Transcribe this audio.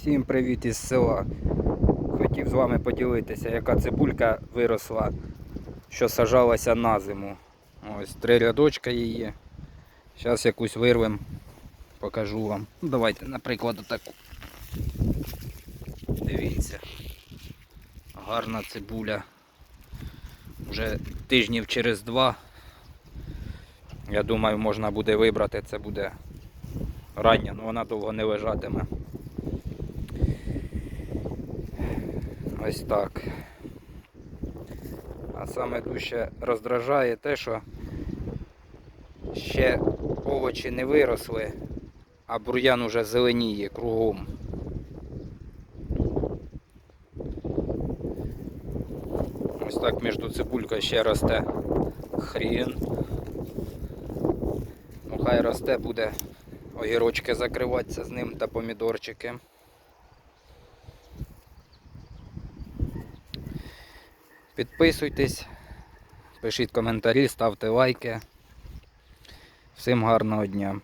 Всім привіт із села. Хотів з вами поділитися, яка цибулька виросла, що сажалася на зиму. Ось три рядочка її. Зараз якусь вирвем, покажу вам. Ну, Давайте, наприклад, таку. Дивіться. Гарна цибуля. Вже тижнів через два. Я думаю, можна буде вибрати. Це буде рання, але вона довго не лежатиме. Ось так. А саме дужче роздражає те, що ще овочі не виросли, а бур'ян уже зеленіє кругом. Ось так між цибулькою ще росте хрін. Ну хай росте, буде огірочки закриватися з ним та помідорчики. Підписуйтесь, пишіть коментарі, ставте лайки. Всім гарного дня.